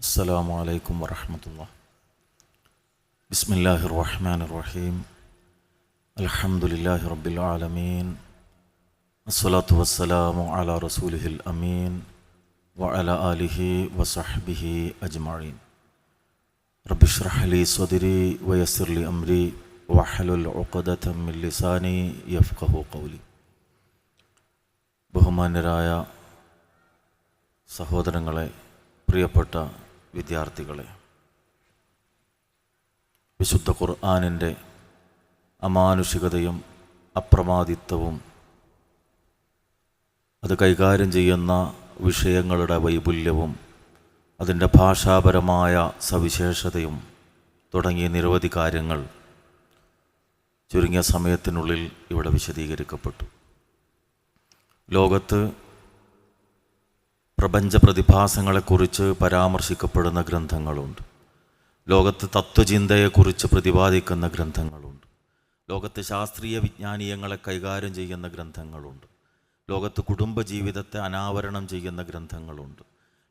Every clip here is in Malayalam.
السلام عليكم ورحمة الله بسم الله الرحمن الرحيم الحمد لله رب العالمين الصلاة والسلام على رسوله الأمين وعلى آله وصحبه أجمعين رب اشرح لي صدري ويسر لي أمري واحلل عقدة من لساني يفقه قولي ബഹുമാന്യരായ സഹോദരങ്ങളെ പ്രിയപ്പെട്ട വിദ്യാർത്ഥികളെ. വിശുദ്ധ ഖുർആാനിന്റെ അമാനുഷികതയും അപ്രമാദിത്വവും അത് കൈകാര്യം ചെയ്യുന്ന വിഷയങ്ങളുടെ വൈപുല്യവും അതിന്റെ ഭാഷാപരമായ സവിശേഷതയും തുടങ്ങിയ നിരവധി കാര്യങ്ങൾ ചുരുങ്ങിയ സമയത്തിനുള്ളിൽ ഇവിടെ വിശദീകരിക്കപ്പെട്ടു. ലോകത്ത് പ്രപഞ്ച പ്രതിഭാസങ്ങളെക്കുറിച്ച് പരാമർശിക്കപ്പെടുന്ന ഗ്രന്ഥങ്ങളുണ്ട്. ലോകത്ത് തത്വചിന്തയെക്കുറിച്ച് പ്രതിപാദിക്കുന്ന ഗ്രന്ഥങ്ങളുണ്ട്. ലോകത്ത് ശാസ്ത്രീയ വിജ്ഞാനീയങ്ങളെ കൈകാര്യം ചെയ്യുന്ന ഗ്രന്ഥങ്ങളുണ്ട്. ലോകത്ത് കുടുംബജീവിതത്തെ അനാവരണം ചെയ്യുന്ന ഗ്രന്ഥങ്ങളുണ്ട്.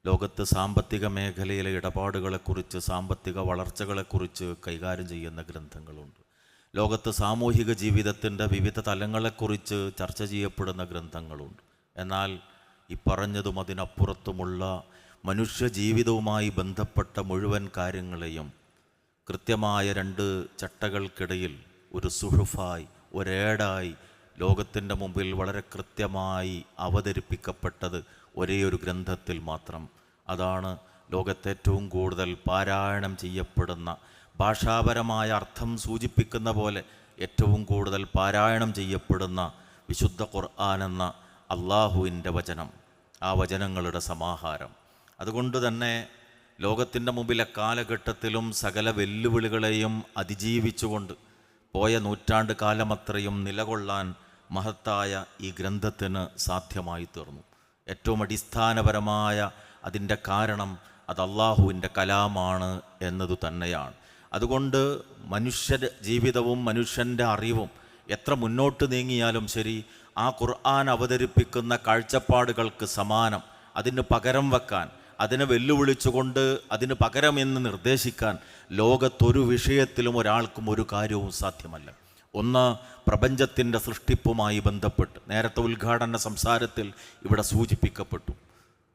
ലോകത്ത് സാമ്പത്തിക മേഖലയിലെ ഇടപാടുകളെക്കുറിച്ച് സാമ്പത്തിക വളർച്ചകളെക്കുറിച്ച് കൈകാര്യം ചെയ്യുന്ന ഗ്രന്ഥങ്ങളുണ്ട്. ലോകത്ത് സാമൂഹിക ജീവിതത്തിന്റെ വിവിധ തലങ്ങളെക്കുറിച്ച് ചർച്ച ചെയ്യപ്പെടുന്ന ഗ്രന്ഥങ്ങളുണ്ട്. എന്നാൽ ഈ പറഞ്ഞതും അതിനപ്പുറത്തുമുള്ള മനുഷ്യ ജീവിതവുമായി ബന്ധപ്പെട്ട മുഴുവൻ കാര്യങ്ങളെയും കൃത്യമായ രണ്ട് ചട്ടകൾക്കിടയിൽ ഒരു സുഹൃഫായി ഒരേടായി ലോകത്തിന്റെ മുമ്പിൽ വളരെ കൃത്യമായി അവതരിപ്പിക്കപ്പെട്ടത് ഒരേ ഒരു ഗ്രന്ഥത്തിൽ മാത്രം. അതാണ് ലോകത്തേറ്റവും കൂടുതൽ പാരായണം ചെയ്യപ്പെടുന്ന ഭാഷാപരമായ അർത്ഥം സൂചിപ്പിക്കുന്ന പോലെ ഏറ്റവും കൂടുതൽ പാരായണം ചെയ്യപ്പെടുന്ന വിശുദ്ധ ഖുർആൻ എന്ന അള്ളാഹുവിന്റെ വചനം. ആ വചനങ്ങളുടെ സമാഹാരം. അതുകൊണ്ട് തന്നെ ലോകത്തിന്റെ മുമ്പിലെ കാലഘട്ടത്തിലും സകല വെല്ലുവിളികളെയും അതിജീവിച്ചുകൊണ്ട് പോയ നൂറ്റാണ്ട് കാലമത്രയും നിലകൊള്ളാൻ മഹത്തായ ഈ ഗ്രന്ഥത്തിന് സാധ്യമായി തീർന്നു. ഏറ്റവും അടിസ്ഥാനപരമായ അതിന്റെ കാരണം അത് അള്ളാഹുവിന്റെ കലാമാണ് എന്നതു തന്നെയാണ്. അതുകൊണ്ട് മനുഷ്യ ജീവിതവും മനുഷ്യന്റെ അറിവും എത്ര മുന്നോട്ട് നീങ്ങിയാലും ശരി ആ ഖുർആൻ അവതരിപ്പിക്കുന്ന കാഴ്ചപ്പാടുകൾക്ക് സമാനം. അതിന് പകരം വെക്കാൻ അതിനെ വെല്ലുവിളിച്ചുകൊണ്ട് അതിന് പകരമെന്ന് നിർദ്ദേശിക്കാൻ ലോകത്തൊരു വിഷയത്തിലും ഒരാൾക്കും ഒരു കാര്യവും സാധ്യമല്ല. ഒന്ന് പ്രപഞ്ചത്തിന്റെ സൃഷ്ടിപ്പുമായി ബന്ധപ്പെട്ട്. നേരത്തെ ഉദ്ഘാടന സംസാരത്തിൽ ഇവിടെ സൂചിപ്പിക്കപ്പെട്ടു.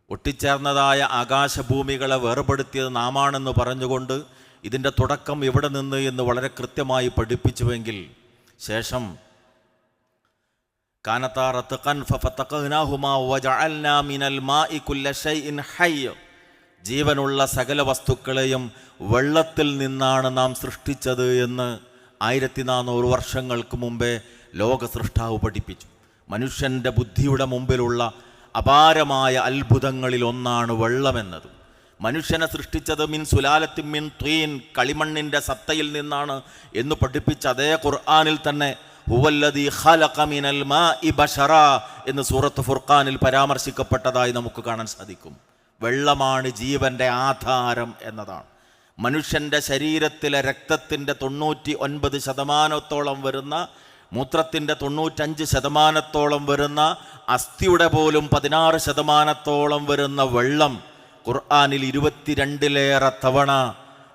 ഒട്ടിച്ചേർന്നതായ ആകാശഭൂമികളെ വേർപെടുത്തിയത് നാമാണെന്ന് പറഞ്ഞുകൊണ്ട് ഇതിന്റെ തുടക്കം എവിടെ നിന്ന് എന്ന് വളരെ കൃത്യമായി പഠിപ്പിച്ചുവെങ്കിൽ ശേഷം വജഅൽനാ മിനൽ മാഇ കുല്ല ഹയ്യ. ജീവനുള്ള സകല വസ്തുക്കളെയും വെള്ളത്തിൽ നിന്നാണ് നാം സൃഷ്ടിച്ചത് എന്ന് ആയിരത്തി നാനൂറ് വർഷങ്ങൾക്ക് മുമ്പേ ലോക സൃഷ്ടാവ് പഠിപ്പിച്ചു. മനുഷ്യന്റെ ബുദ്ധിയുടെ മുമ്പിലുള്ള അപാരമായ അത്ഭുതങ്ങളിൽ ഒന്നാണ് വെള്ളമെന്നത്. മനുഷ്യനെ സൃഷ്ടിച്ചത് മിൻ സുലാലത്തിൻ മിൻ ത്വീൻ കളിമണ്ണിന്റെ സത്തയിൽ നിന്നാണ് എന്ന് പഠിപ്പിച്ച അതേ ഖുർആാനിൽ തന്നെ ഹുവല്ലദീ ഖലഖ മിനൽ മാഇ ബശറ എന്ന് സൂറത്ത് ഫുർഖാനിൽ പരാമർശിക്കപ്പെട്ടതായി നമുക്ക് കാണാൻ സാധിക്കും. വെള്ളമാണ് ജീവന്റെ ആധാരം എന്നതാണ്. മനുഷ്യന്റെ ശരീരത്തിലെ രക്തത്തിന്റെ തൊണ്ണൂറ്റി ഒൻപത് ശതമാനത്തോളം വരുന്ന മൂത്രത്തിന്റെ തൊണ്ണൂറ്റഞ്ച് ശതമാനത്തോളം വരുന്ന അസ്ഥിയുടെ പോലും പതിനാറ് ശതമാനത്തോളം വരുന്ന വെള്ളം ഖുർആാനിൽ ഇരുപത്തിരണ്ടിലേറെ തവണ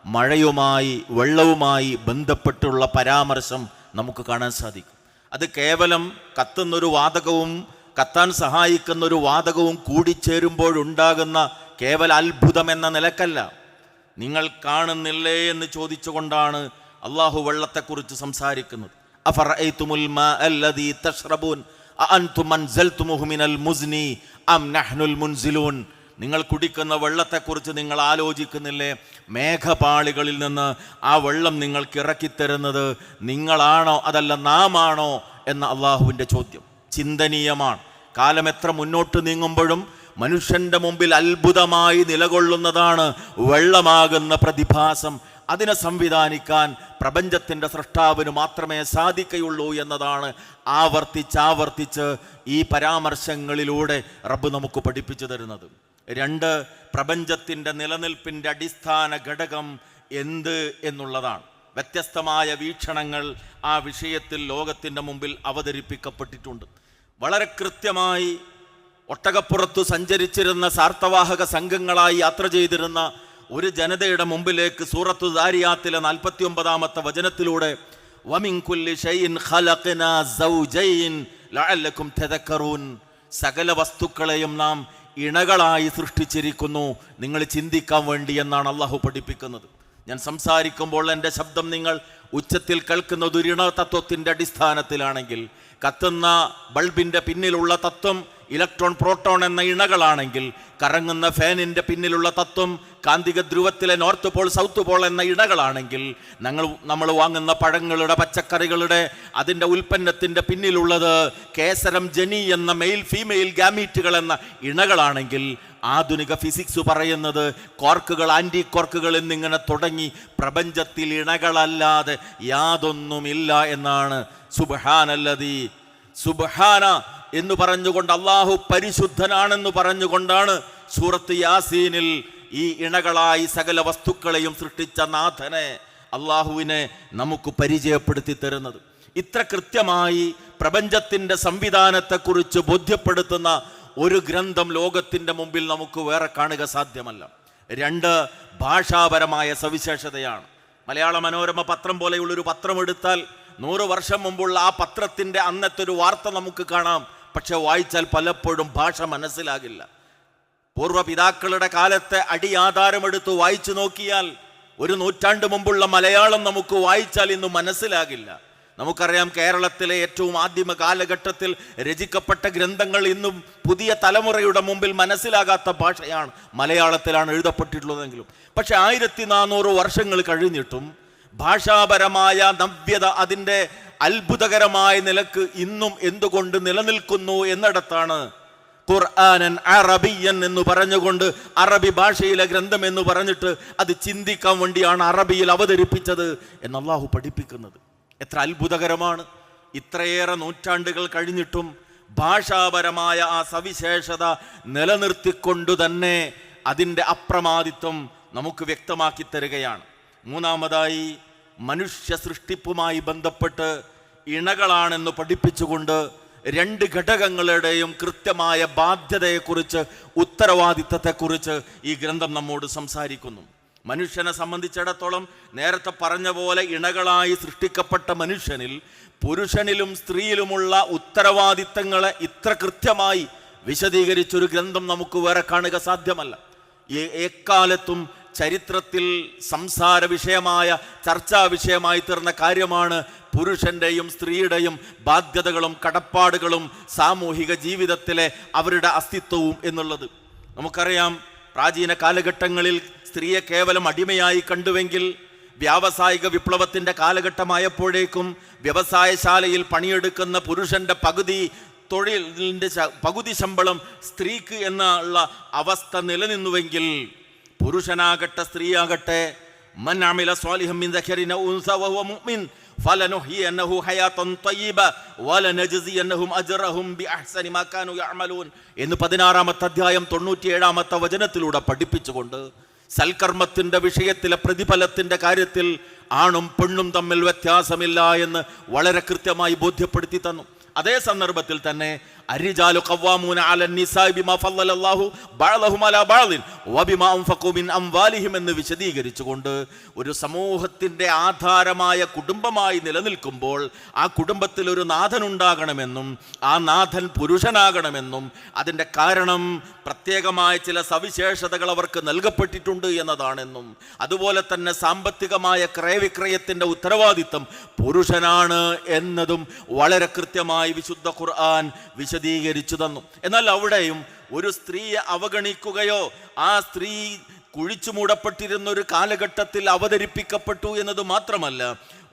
മഴയുമായി വെള്ളവുമായി ബന്ധപ്പെട്ടുള്ള പരാമർശം നമുക്ക് കാണാൻ സാധിക്കും. അത് കേവലം കത്തുന്നൊരു വാതകവും കത്താൻ സഹായിക്കുന്ന ഒരു വാതകവും കൂടിച്ചേരുമ്പോഴുണ്ടാകുന്ന കേവല അത്ഭുതം എന്ന നിലക്കല്ല. നിങ്ങൾ കാണുന്നില്ലേ എന്ന് ചോദിച്ചുകൊണ്ടാണ് അള്ളാഹു വെള്ളത്തെക്കുറിച്ച് സംസാരിക്കുന്നത്. അൻസൽതുമുഹു മിനൽ മുസ്നി അം നഹ്നുൽ മുൻസിലൂൻ നിങ്ങൾ കുടിക്കുന്ന വെള്ളത്തെക്കുറിച്ച് നിങ്ങൾ ആലോചിക്കുന്നില്ലേ? മേഘപാളികളിൽ നിന്ന് ആ വെള്ളം നിങ്ങൾക്ക് ഇറക്കിത്തരുന്നത് നിങ്ങളാണോ അതല്ല നാമാണോ എന്ന അള്ളാഹുവിന്റെ ചോദ്യം. ചിന്തനീയമാണ്. കാലം എത്ര മുന്നോട്ട് നീങ്ങുമ്പോഴും മനുഷ്യന്റെ മുമ്പിൽ അത്ഭുതമായി നിലകൊള്ളുന്നതാണ് വെള്ളമാകുന്ന പ്രതിഭാസം. അതിനെ സംവിധാനിക്കാൻ പ്രപഞ്ചത്തിന്റെ സൃഷ്ടാവിന് മാത്രമേ സാധിക്കുകയുള്ളൂ എന്നതാണ് ആവർത്തിച്ചാവർത്തിച്ച് ഈ പരാമർശങ്ങളിലൂടെ റബ്ബ് നമുക്ക് പഠിപ്പിച്ചു തരുന്നത്. രണ്ട് പ്രപഞ്ചത്തിന്റെ നിലനിൽപ്പിന്റെ അടിസ്ഥാന ഘടകം എന്ത് എന്നുള്ളതാണ്. വ്യത്യസ്തമായ വീക്ഷണങ്ങൾ ആ വിഷയത്തിൽ ലോകത്തിന്റെ മുമ്പിൽ അവതരിപ്പിക്കപ്പെട്ടിട്ടുണ്ട്. വളരെ കൃത്യമായി ഒട്ടകപ്പുറത്തു സഞ്ചരിച്ചിരുന്ന സാർത്ഥവാഹക സംഘങ്ങളായി യാത്ര ചെയ്തിരുന്ന ഒരു ജനതയുടെ മുമ്പിലേക്ക് സൂറത്തു ദാരിയാത്തിലെ നാൽപ്പത്തി ഒമ്പതാമത്തെ വചനത്തിലൂടെ സകല വസ്തുക്കളെയും നാം ഇണകളായി സൃഷ്ടിച്ചിരിക്കുന്നു. നിങ്ങൾ ചിന്തിക്കാൻ വേണ്ടി എന്നാണ് അള്ളാഹു പഠിപ്പിക്കുന്നത്. ഞാൻ സംസാരിക്കുമ്പോൾ എന്റെ ശബ്ദം നിങ്ങൾ ഉച്ചത്തിൽ കേൾക്കുന്ന ദുരിണ തത്വത്തിന്റെ അടിസ്ഥാനത്തിലാണെങ്കിൽ കത്തുന്ന ബൾബിന്റെ പിന്നിലുള്ള തത്വം ഇലക്ട്രോൺ പ്രോട്ടോൺ എന്ന ഇണകളാണെങ്കിൽ കറങ്ങുന്ന ഫാനിന്റെ പിന്നിലുള്ള തത്വം കാന്തിക ധ്രുവത്തിലെ നോർത്ത് പോൾ സൗത്ത് പോൾ എന്ന ഇണകളാണെങ്കിൽ ഞങ്ങൾ നമ്മൾ വാങ്ങുന്ന പഴങ്ങളുടെ പച്ചക്കറികളുടെ അതിന്റെ ഉൽപ്പന്നത്തിന്റെ പിന്നിലുള്ളത് കേസരം ജനി എന്ന മെയിൽ ഫീമെയിൽ ഗാമീറ്റുകൾ എന്ന ഇണകളാണെങ്കിൽ ആധുനിക ഫിസിക്സ് പറയുന്നത് കോർക്കുകൾ ആന്റി കോർക്കുകൾ എന്നിങ്ങനെ തുടങ്ങി പ്രപഞ്ചത്തിൽ ഇണകളല്ലാതെ യാതൊന്നുമില്ല എന്നാണ്. സുബഹാനല്ലതി സുബഹാന എന്ന് പറഞ്ഞുകൊണ്ട് അള്ളാഹു പരിശുദ്ധനാണെന്ന് പറഞ്ഞുകൊണ്ടാണ് സൂറത്ത് യാസീനിൽ ഈ ഇണകളായി സകല വസ്തുക്കളെയും സൃഷ്ടിച്ച നാഥനെ അള്ളാഹുവിനെ നമുക്ക് പരിചയപ്പെടുത്തി തരുന്നത്. ഇത്ര കൃത്യമായി പ്രപഞ്ചത്തിന്റെ സംവിധാനത്തെക്കുറിച്ച് ബോധ്യപ്പെടുത്തുന്ന ഒരു ഗ്രന്ഥം ലോകത്തിന്റെ മുമ്പിൽ നമുക്ക് വേറെ കാണുക സാധ്യമല്ല. രണ്ട് ഭാഷാപരമായ സവിശേഷതയാണ്. മലയാള മനോരമ പത്രം പോലെയുള്ളൊരു പത്രം എടുത്താൽ നൂറ് വർഷം മുമ്പുള്ള ആ പത്രത്തിന്റെ അന്നത്തെ ഒരു വാർത്ത നമുക്ക് കാണാം. പക്ഷെ വായിച്ചാൽ പലപ്പോഴും ഭാഷ മനസ്സിലാകില്ല. പൂർവപിതാക്കളുടെ കാലത്തെ അടിയാധാരമെടുത്ത് വായിച്ചു നോക്കിയാൽ ഒരു നൂറ്റാണ്ട് മുമ്പുള്ള മലയാളം നമുക്ക് വായിച്ചാൽ ഇന്ന് മനസ്സിലാകില്ല. നമുക്കറിയാം കേരളത്തിലെ ഏറ്റവും ആദ്യമ കാലഘട്ടത്തിൽ രചിക്കപ്പെട്ട ഗ്രന്ഥങ്ങൾ ഇന്നും പുതിയ തലമുറയുടെ മുമ്പിൽ മനസ്സിലാകാത്ത ഭാഷയാണ് മലയാളത്തിലാണ് എഴുതപ്പെട്ടിട്ടുള്ളതെങ്കിലും. പക്ഷെ ആയിരത്തി നാനൂറ് വർഷങ്ങൾ കഴിഞ്ഞിട്ടും ഭാഷാപരമായ നവ്യത അതിന്റെ അത്ഭുതകരമായ നിലയ്ക്ക് ഇന്നും എന്തുകൊണ്ട് നിലനിൽക്കുന്നു എന്നിടത്താണ് ഖുർആനൻ അറബിയൻ എന്ന് പറഞ്ഞുകൊണ്ട് അറബി ഭാഷയിലെ ഗ്രന്ഥം എന്ന് പറഞ്ഞിട്ട് അത് ചിന്തിക്കാൻ വേണ്ടിയാണ് അറബിയിൽ അവതരിപ്പിച്ചത് എന്ന് അള്ളാഹു പഠിപ്പിക്കുന്നത്. എത്ര അത്ഭുതകരമാണ്. ഇത്രയേറെ നൂറ്റാണ്ടുകൾ കഴിഞ്ഞിട്ടും ഭാഷാപരമായ ആ സവിശേഷത നിലനിർത്തിക്കൊണ്ടു തന്നെ അതിന്റെ അപ്രമാദിത്വം നമുക്ക് വ്യക്തമാക്കി തരികയാണ്. മൂന്നാമതായി മനുഷ്യ സൃഷ്ടിപ്പുമായി ബന്ധപ്പെട്ട് ഇണകളാണെന്ന് പഠിപ്പിച്ചുകൊണ്ട് രണ്ട് ഘടകങ്ങളുടെയും കൃത്യമായ ബാധ്യതയെക്കുറിച്ച് ഉത്തരവാദിത്തത്തെക്കുറിച്ച് ഈ ഗ്രന്ഥം നമ്മോട് സംസാരിക്കുന്നു. മനുഷ്യനെ സംബന്ധിച്ചിടത്തോളം നേരത്തെ പറഞ്ഞ പോലെ ഇണകളായി സൃഷ്ടിക്കപ്പെട്ട മനുഷ്യനിൽ പുരുഷനിലും സ്ത്രീയിലുമുള്ള ഉത്തരവാദിത്തങ്ങളെ ഇത്ര കൃത്യമായി വിശദീകരിച്ചൊരു ഗ്രന്ഥം നമുക്ക് വേറെ കാണുക സാധ്യമല്ല. ഈ എക്കാലത്തും ചരിത്രത്തിൽ സംസാര വിഷയമായ ചർച്ചാ വിഷയമായി തീർന്ന കാര്യമാണ് പുരുഷന്റെയും സ്ത്രീയുടെയും ബാധ്യതകളും കടപ്പാടുകളും സാമൂഹിക ജീവിതത്തിലെ അവരുടെ അസ്തിത്വവും എന്നുള്ളത്. നമുക്കറിയാം പ്രാചീന കാലഘട്ടങ്ങളിൽ സ്ത്രീയെ കേവലം അടിമയായി കണ്ടുവെങ്കിൽ വ്യാവസായിക വിപ്ലവത്തിന്റെ കാലഘട്ടമായപ്പോഴേക്കും വ്യവസായശാലയിൽ പണിയെടുക്കുന്ന പുരുഷന്റെ പകുതി തൊഴിലിന്റെ പകുതി ശമ്പളം സ്ത്രീക്ക് എന്നുള്ള അവസ്ഥ നിലനിന്നുവെങ്കിൽ പുരുഷനാകട്ടെ സ്ത്രീയാകട്ടെ മന്നാമില സ്വാലിഹം മിൻ ദഖരിൻ ഔ ഉൻസ വഹുവ മുഅ്മിൻ ഫലനുഹ്യിയന്നഹു ഹയാതൻ തയ്യിബ വലനജ്സിയന്നഹും അജ്റഹും ബിഅഹ്സനി മാ കാനൂ യഅമലൂൻ എന്ന് പതിനാറാമത്തെ അധ്യായം തൊണ്ണൂറ്റിയേഴാമത്തെ വചനത്തിലൂടെ പഠിപ്പിച്ചുകൊണ്ട് സൽക്കർമ്മത്തിന്റെ വിഷയത്തിലെ പ്രതിഫലത്തിന്റെ കാര്യത്തിൽ ആണും പെണ്ണും തമ്മിൽ വ്യത്യാസമില്ല എന്ന് വളരെ കൃത്യമായി ബോധ്യപ്പെടുത്തി തന്നു. അതേ സന്ദർഭത്തിൽ തന്നെ അരിജാലു على النساء بما ബിമാ الله بعضهم على بعض وبما انفقوا മിൻ അംവാലിഹിം എന്ന് വിശദീകരിച്ചുകൊണ്ട് ഒരു സമൂഹത്തിന്റെ ആധാരമായ കുടുംബമായി നിലനിൽക്കുമ്പോൾ ആ കുടുംബത്തിൽ ഒരു നാഥൻ ഉണ്ടാകണമെന്നും ആ നാഥൻ പുരുഷനാകണമെന്നും അതിന്റെ കാരണം പ്രത്യേകമായ ചില സവിശേഷതകൾ അവർക്ക് നൽകപ്പെട്ടിട്ടുണ്ട് എന്നതാണെന്നും അതുപോലെ തന്നെ സാമ്പത്തികമായ ക്രയവിക്രയത്തിന്റെ ഉത്തരവാദിത്തം പുരുഷനാണ് എന്നതും വളരെ കൃത്യമായി വിശുദ്ധ ഖുർആൻ വിശദീകരിച്ചു തന്നു. എന്നാൽ അവിടെയും ഒരു സ്ത്രീയെ അവഗണിക്കുകയോ ആ സ്ത്രീ കുഴിച്ചു മൂടപ്പെട്ടിരുന്ന ഒരു കാലഘട്ടത്തിൽ അവതരിപ്പിക്കപ്പെട്ടു എന്നത് മാത്രമല്ല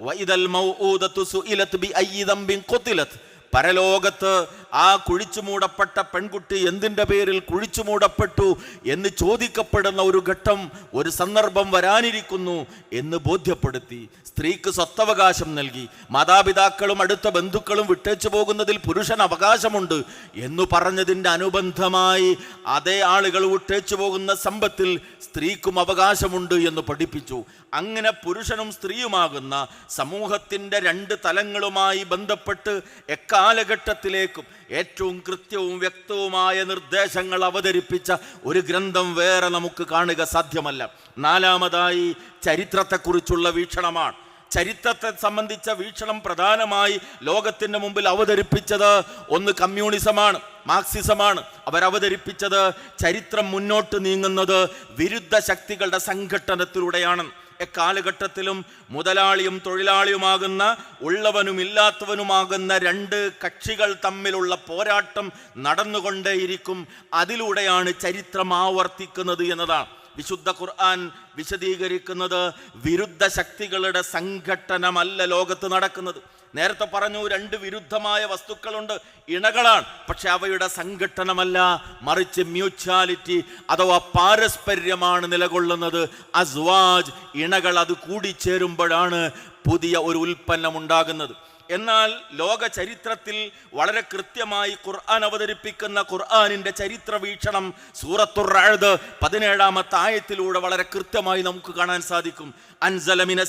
വൈദൽ മൗഊദത്തു സുഇലത് ബി അയ്യി ദംബിൻ ഖുതിലത് പരലോകത്ത് ആ കുഴിച്ചു മൂടപ്പെട്ട പെൺകുട്ടി എന്തിന്റെ പേരിൽ കുഴിച്ചു മൂടപ്പെട്ടു എന്ന് ചോദിക്കപ്പെടുന്ന ഒരു ഘട്ടം ഒരു സന്ദർഭം വരാനിരിക്കുന്നു എന്ന് ബോധ്യപ്പെടുത്തി. സ്ത്രീക്ക് സ്വത്തവകാശം നൽകി. മാതാപിതാക്കളും അടുത്ത ബന്ധുക്കളും വിട്ടേച്ചു പോകുന്നതിൽ പുരുഷൻ അവകാശമുണ്ട് എന്നു പറഞ്ഞതിന്റെ അനുബന്ധമായി അതേ ആളുകൾ വിട്ടേച്ചു പോകുന്ന സമ്പത്തിൽ സ്ത്രീക്കും അവകാശമുണ്ട് എന്ന് പഠിപ്പിച്ചു. അങ്ങനെ പുരുഷനും സ്ത്രീയുമാകുന്ന സമൂഹത്തിന്റെ രണ്ട് തലങ്ങളുമായി ബന്ധപ്പെട്ട് എക്കാ കാലഘട്ടത്തിലേക്കും ഏറ്റവും കൃത്യവും വ്യക്തവുമായ നിർദ്ദേശങ്ങൾ അവതരിപ്പിച്ച ഒരു ഗ്രന്ഥം വേറെ നമുക്ക് കാണുക സാധ്യമല്ല. നാലാമതായി ചരിത്രത്തെക്കുറിച്ചുള്ള വീക്ഷണമാണ്. ചരിത്രത്തെ സംബന്ധിച്ച വീക്ഷണം പ്രധാനമായി ലോകത്തിന്റെ മുമ്പിൽ അവതരിപ്പിച്ചത് ഒന്ന് കമ്മ്യൂണിസമാണ് മാർക്സിസമാണ്. അവരവതരിപ്പിച്ചത് ചരിത്രം മുന്നോട്ട് നീങ്ങുന്നത് വിരുദ്ധ ശക്തികളുടെ സംഘട്ടനത്തിലൂടെയാണ്. എക്കാലഘട്ടത്തിലും മുതലാളിയും തൊഴിലാളിയുമാകുന്ന ഉള്ളവനും ഇല്ലാത്തവനുമാകുന്ന രണ്ട് കക്ഷികൾ തമ്മിലുള്ള പോരാട്ടം നടന്നുകൊണ്ടേയിരിക്കും. അതിലൂടെയാണ് ചരിത്രം ആവർത്തിക്കുന്നത് എന്നതാണ്. വിശുദ്ധ ഖുർആൻ വിശദീകരിക്കുന്നത് വിരുദ്ധ ശക്തികളുടെ സംഘട്ടനമല്ല ലോകത്ത് നടക്കുന്നത്. നേരത്തെ പറഞ്ഞു രണ്ട് വിരുദ്ധമായ വസ്തുക്കളുണ്ട് ഇണകളാണ്. പക്ഷെ അവയുടെ സംഘട്ടനമല്ല മറിച്ച് മ്യൂച്വാലിറ്റി അഥവാ പാരസ്പര്യമാണ് നിലകൊള്ളുന്നത്. അസ്വാജ് ഇണകൾ അത് കൂടിച്ചേരുമ്പോഴാണ് പുതിയ ഒരു ഉൽപ്പന്നം ഉണ്ടാകുന്നത്. എന്നാൽ ലോക ചരിത്രത്തിൽ വളരെ കൃത്യമായി ഖുർആൻ അവതരിപ്പിക്കുന്ന ഖുർആാനിന്റെ ചരിത്ര വീക്ഷണം സൂറത്തുറാഴത് പതിനേഴാമത്തെ ആയത്തിലൂടെ വളരെ കൃത്യമായി നമുക്ക് കാണാൻ സാധിക്കും. അൻസലമിന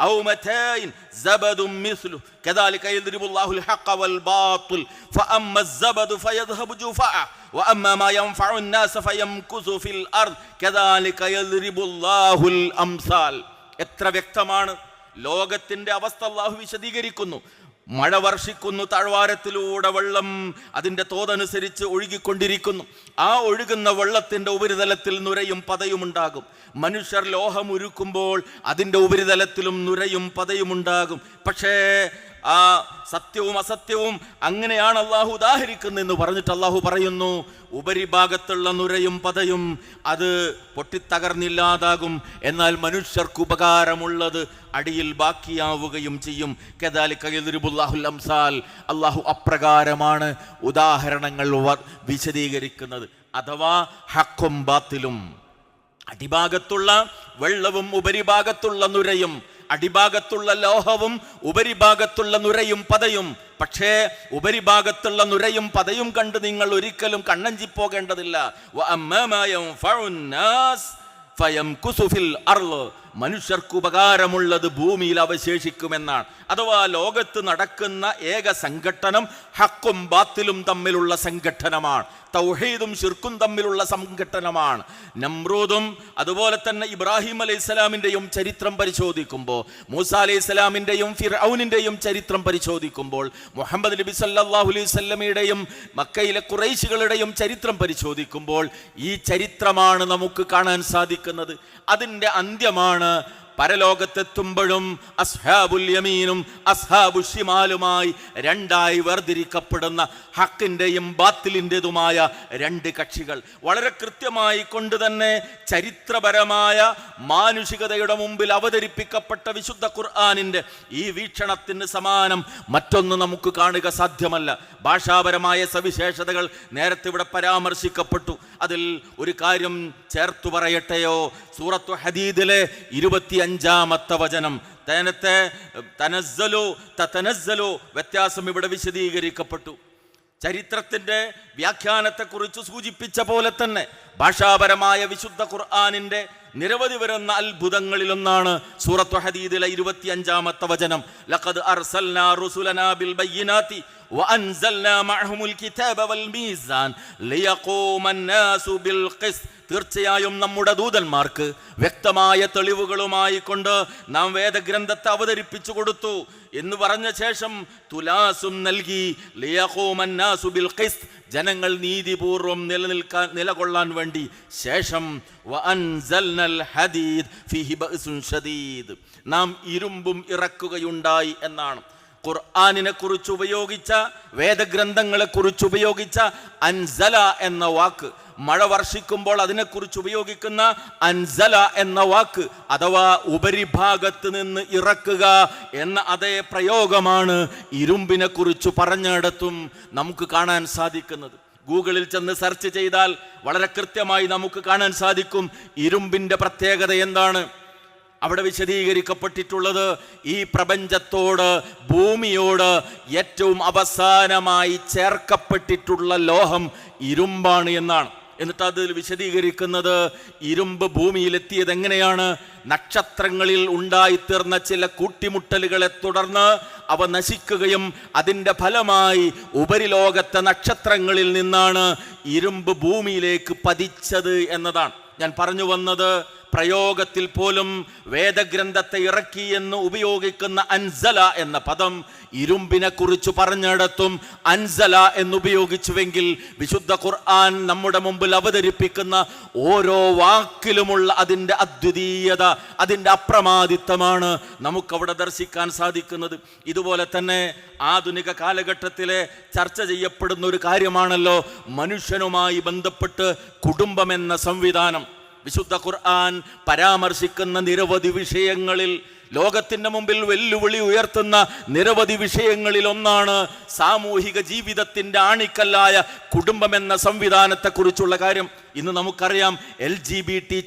من السماء ماء فسالت أودية بقدرها فاحتمل السيل زبد الرابية ومما يوقدون عليه في النار ابتغاء هلية أو متاع زبد مثله كذلك يضرب الله الحق والباطل فأما الزبد فيذهب جفاء وأما ما ينفع الناس فيمكث في الأرض كذلك يضرب الله الأمثال എത്ര വ്യക്തമാണ് ലോകത്തിന്റെ അവസ്ഥ അള്ളാഹു വിശദീകരിക്കുന്നു മഴ വർഷിക്കുന്നു താഴ്വാരത്തിലൂടെ വെള്ളം അതിന്റെ തോതനുസരിച്ച് ഒഴുകിക്കൊണ്ടിരിക്കുന്നു. ആ ഒഴുകുന്ന വെള്ളത്തിന്റെ ഉപരിതലത്തിൽ നുരയും പതയും ഉണ്ടാകും. മനുഷ്യർ ലോഹം ഉരുക്കുമ്പോൾ അതിന്റെ ഉപരിതലത്തിലും നുരയും പതയും ഉണ്ടാകും. പക്ഷേ ആ സത്യവും അസത്യവും അങ്ങനെയാണ് അള്ളാഹു ഉദാഹരിക്കുന്നതെന്ന് പറഞ്ഞിട്ട് അള്ളാഹു പറയുന്നു ഉപരിഭാഗത്തുള്ള നുരയും പതയും അത് പൊട്ടിത്തകർന്നില്ലാതാകും. എന്നാൽ മനുഷ്യർക്ക് ഉപകാരമുള്ളത് അടിയിൽ ബാക്കിയാവുകയും ചെയ്യും. കെദാലിക്കലുബുല്ലാഹുൽ അംസാൽ അള്ളാഹു അപ്രകാരമാണ് ഉദാഹരണങ്ങൾ വിശദീകരിക്കുന്നത്. അഥവാ ഹക്കും ബാത്തിലും അടിഭാഗത്തുള്ള വെള്ളവും ഉപരിഭാഗത്തുള്ള നുരയും അടിഭാഗത്തുള്ള ലോഹവും ഉപരിഭാഗത്തുള്ള നുരയും പതയും. പക്ഷേ ഉപരിഭാഗത്തുള്ള നുരയും പതയും കണ്ട് നിങ്ങൾ ഒരിക്കലും കണ്ണഞ്ചി മനുഷ്യർക്ക് ഉപകാരമുള്ളത് ഭൂമിയിൽ അവശേഷിക്കുമെന്നാണ്. അഥവാ ലോകത്ത് നടക്കുന്ന ഏക സംഘട്ടനം ഹക്കും ബാത്തിലും തമ്മിലുള്ള സംഘട്ടനമാണ്. തൗഹീദും ഷിർക്കും തമ്മിലുള്ള സംഘട്ടനമാണ്. നമ്രൂദും അതുപോലെ തന്നെ ഇബ്രാഹിം അലൈഹി സ്വലാമിന്റെയും ചരിത്രം പരിശോധിക്കുമ്പോൾ മൂസ അലൈഹി സ്വലാമിന്റെയും ഫിർഔനിന്റെയും ചരിത്രം പരിശോധിക്കുമ്പോൾ മുഹമ്മദ് നബി സല്ലാഹു അലൈഹി സ്വല്ലമയുടെയും മക്കയിലെ കുറൈശികളുടെയും ചരിത്രം പരിശോധിക്കുമ്പോൾ ഈ ചരിത്രമാണ് നമുക്ക് കാണാൻ സാധിക്കുന്നത്. അതിന്റെ അന്ത്യമാണ് ആണ് പരലോകത്തെത്തുമ്പോഴും അസ്ഹാബുൽ യമീനും അസ്ഹാബു ഷിമാലുമായി രണ്ടായി വേർതിരിക്കപ്പെടുന്ന ഹക്കിന്റെയും ബാത്തിലിന്റെതുമായ രണ്ട് കക്ഷികൾ. വളരെ കൃത്യമായി കൊണ്ട് തന്നെ ചരിത്രപരമായ മാനുഷികതയുടെ മുമ്പിൽ അവതരിപ്പിക്കപ്പെട്ട വിശുദ്ധ ഖുർആാനിന്റെ ഈ വീക്ഷണത്തിന് സമാനം മറ്റൊന്ന് നമുക്ക് കാണുക സാധ്യമല്ല. ഭാഷാപരമായ സവിശേഷതകൾ നേരത്തെ ഇവിടെ പരാമർശിക്കപ്പെട്ടു. അതിൽ ഒരു കാര്യം ചേർത്തു പറയട്ടെയോ? സൂറത്തു ഹദീദിലെ ഇരുപത്തി അഞ്ചാമത്തെ വചനം. തനത്തെ തനസ്സലു തനസ്സലു വ്യത്യാസം ഇവിടെ വിശദീകരിക്കപ്പെട്ടു. ചരിത്രത്തിന്റെ വ്യാഖ്യാനത്തെക്കുറിച്ച് സൂചിപ്പിച്ച പോലെ തന്നെ ഭാഷാപരമായ വിശുദ്ധ ഖുർആാനിന്റെ നിരവധി വരുന്ന അത്ഭുതങ്ങളിലൊന്നാണ് സൂറത്തു ഹദീദിലെ ഇരുപത്തി അഞ്ചാമത്തെ വചനം. ലഖദ് അർസൽനാ റുസുലനാ ബിൽ കിതാബ വൽ മീസാൻ ബിൽ തീർച്ചയായും നമ്മുടെ ദൂതന്മാർക്ക് വ്യക്തമായ തെളിവുകളുമായി കൊണ്ട് നാം വേദഗ്രന്ഥത്തെ അവതരിപ്പിച്ചു കൊടുത്തു. എന്ന് പറഞ്ഞ ശേഷം തുലാസും നൽകി ലിയഖൂമൻ ബിൽ ജനങ്ങൾ നീതിപൂർവം നിലനിൽക്കാൻ നിലകൊള്ളാൻ വേണ്ടി ശേഷം. നാം ഇരുമ്പും ഇറക്കുകയുണ്ടായി എന്നാണ് ഖുർആാനിനെ കുറിച്ച് ഉപയോഗിച്ച വേദഗ്രന്ഥങ്ങളെ കുറിച്ച് ഉപയോഗിച്ച അൻസല എന്ന വാക്ക് മഴ വർഷിക്കുമ്പോൾ അതിനെക്കുറിച്ച് ഉപയോഗിക്കുന്ന അൻസല എന്ന വാക്ക് അഥവാ ഉപരിഭാഗത്ത് നിന്ന് ഇറക്കുക എന്ന അതേ പ്രയോഗമാണ് ഇരുമ്പിനെ കുറിച്ച് പറഞ്ഞിടത്തും നമുക്ക് കാണാൻ സാധിക്കുന്നത്. ഗൂഗിളിൽ ചെന്ന് സെർച്ച് ചെയ്താൽ വളരെ കൃത്യമായി നമുക്ക് കാണാൻ സാധിക്കും ഇരുമ്പിന്റെ പ്രത്യേകത എന്താണ്. അവിടെ വിശദീകരിക്കപ്പെട്ടിട്ടുള്ളത് ഈ പ്രപഞ്ചത്തോട് ഭൂമിയോട് ഏറ്റവും അവസാനമായി ചേർക്കപ്പെട്ടിട്ടുള്ള ലോഹം ഇരുമ്പാണ് എന്നാണ്. എന്നിട്ട് അതിൽ വിശദീകരിക്കുന്നത് ഇരുമ്പ് ഭൂമിയിലെത്തിയത് എങ്ങനെയാണ് നക്ഷത്രങ്ങളിൽ ഉണ്ടായിത്തീർന്ന ചില കൂട്ടിമുട്ടലുകളെ തുടർന്ന് അവ നശിക്കുകയും അതിന്റെ ഫലമായി ഉപരിലോകത്തെ നക്ഷത്രങ്ങളിൽ നിന്നാണ് ഇരുമ്പ് ഭൂമിയിലേക്ക് പതിച്ചത് എന്നതാണ്. ഞാൻ പറഞ്ഞു വന്നത് പ്രയോഗത്തിൽ പോലും വേദഗ്രന്ഥത്തെ ഇറക്കി എന്ന് ഉപയോഗിക്കുന്ന അൻസല എന്ന പദം ഇരുമ്പിനെ കുറിച്ച് പറഞ്ഞിടത്തും അൻസല എന്നുപയോഗിച്ചുവെങ്കിൽ വിശുദ്ധ ഖുർആൻ നമ്മുടെ മുമ്പിൽ അവതരിപ്പിക്കുന്ന ഓരോ വാക്കിലുമുള്ള അതിന്റെ അദ്വിതീയത അതിന്റെ അപ്രമാദിത്വമാണ് നമുക്കവിടെ ദർശിക്കാൻ സാധിക്കുന്നത്. ഇതുപോലെ തന്നെ ആധുനിക കാലഘട്ടത്തിലെ ചർച്ച ചെയ്യപ്പെടുന്ന ഒരു കാര്യമാണല്ലോ മനുഷ്യനുമായി ബന്ധപ്പെട്ട് കുടുംബമെന്ന സംവിധാനം. വിശുദ്ധ ഖുർആൻ പരാമർശിക്കുന്ന നിരവധി വിഷയങ്ങളിൽ ലോകത്തിന്റെ മുമ്പിൽ വെല്ലുവിളി ഉയർത്തുന്ന നിരവധി വിഷയങ്ങളിൽ ഒന്നാണ് സാമൂഹിക ജീവിതത്തിന്റെ ആണിക്കല്ലായ കുടുംബമെന്ന സംവിധാനത്തെക്കുറിച്ചുള്ള കാര്യം. ഇന്ന് നമുക്കറിയാം എൽ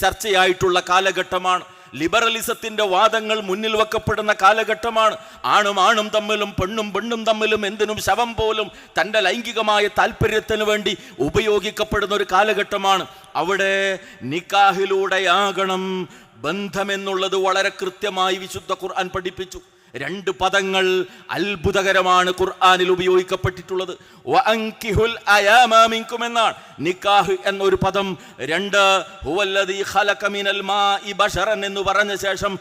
ചർച്ചയായിട്ടുള്ള കാലഘട്ടമാണ്. ലിബറലിസത്തിന്റെ വാദങ്ങൾ മുന്നിൽ വെക്കപ്പെടുന്ന കാലഘട്ടമാണ്. ആണും ആണും തമ്മിലും പെണ്ണും പെണ്ണും തമ്മിലും എന്തിനും ശവം പോലും തന്റെ ലൈംഗികമായ താല്പര്യത്തിന് വേണ്ടി ഉപയോഗിക്കപ്പെടുന്ന ഒരു കാലഘട്ടമാണ്. അവിടെ നിക്കാഹിലൂടെയാകണം ബന്ധമെന്നുള്ളത് വളരെ കൃത്യമായി വിശുദ്ധ ഖുർആൻ പഠിപ്പിച്ചു. രണ്ട് പദങ്ങൾ അത്ഭുതകരമാണ് ഖുർആാനിൽ ഉപയോഗിക്കപ്പെട്ടിട്ടുള്ളത്. എന്നാണ്. നിക്കാഹ് എന്നൊരു പദം രണ്ട് എന്ന് പറഞ്ഞ ശേഷം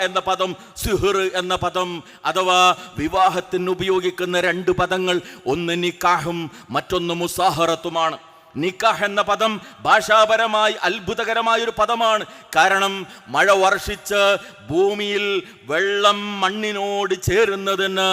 എന്ന പദം സിഹ്ർ എന്ന പദം അഥവാ വിവാഹത്തിന് ഉപയോഗിക്കുന്ന രണ്ട് പദങ്ങൾ ഒന്ന് നിക്കാഹും മറ്റൊന്ന് മുസാഹറത്തുമാണ്. നിക്കാഹ് എന്ന പദം ഭാഷാപരമായി അത്ഭുതകരമായ ഒരു പദമാണ്. കാരണം മഴ വർഷിച്ച് ഭൂമിയിൽ വെള്ളം മണ്ണിനോട് ചേരുന്നതിന്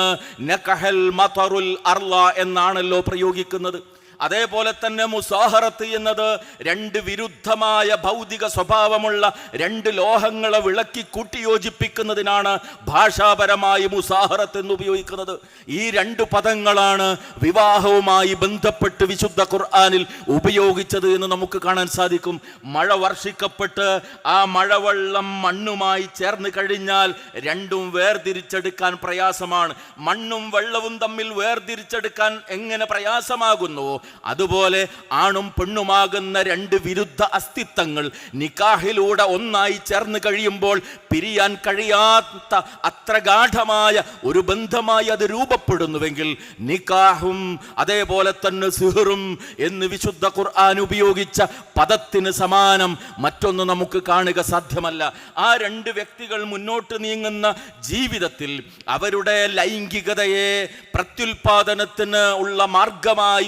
നക്കഹൽ മതറുൽ അർല എന്നാണല്ലോ പ്രയോഗിക്കുന്നത്. അതേപോലെ തന്നെ മുസാഹറത്ത് എന്നത് രണ്ട് വിരുദ്ധമായ ഭൗതിക സ്വഭാവമുള്ള രണ്ട് ലോഹങ്ങളെ വിളക്കി കൂട്ടിയോജിപ്പിക്കുന്നതിനാണ് ഭാഷാപരമായി മുസാഹറത്ത് എന്ന് ഉപയോഗിക്കുന്നത്. ഈ രണ്ട് പദങ്ങളാണ് വിവാഹവുമായി ബന്ധപ്പെട്ട് വിശുദ്ധ ഖുർആാനിൽ ഉപയോഗിച്ചത് എന്ന് നമുക്ക് കാണാൻ സാധിക്കും. മഴ വർഷിക്കപ്പെട്ട് ആ മഴവെള്ളം മണ്ണുമായി ചേർന്ന് കഴിഞ്ഞാൽ രണ്ടും വേർതിരിച്ചെടുക്കാൻ പ്രയാസമാണ്. മണ്ണും വെള്ളവും തമ്മിൽ വേർതിരിച്ചെടുക്കാൻ എങ്ങനെ പ്രയാസമാകുന്നുവോ അതുപോലെ ആണും പെണ്ണുമാകുന്ന രണ്ട് വിരുദ്ധ അസ്തിത്വങ്ങൾ നിക്കാഹിലൂടെ ഒന്നായി ചേർന്ന് കഴിയുമ്പോൾ പിരിയാൻ കഴിയാത്ത അത്ര ഗാഠമായ ഒരു ബന്ധമായി അത് രൂപപ്പെടുന്നുവെങ്കിൽ നിക്കാഹും അതേപോലെ തന്നെ സിഹറും എന്ന് വിശുദ്ധ ഖുർആൻ ഉപയോഗിച്ച പദത്തിന് സമാനം മറ്റൊന്ന് നമുക്ക് കാണുക സാധ്യമല്ല. ആ രണ്ട് വ്യക്തികൾ മുന്നോട്ട് നീങ്ങുന്ന ജീവിതത്തിൽ അവരുടെ ലൈംഗികതയെ പ്രത്യുൽപാദനത്തിന് ഉള്ള മാർഗമായി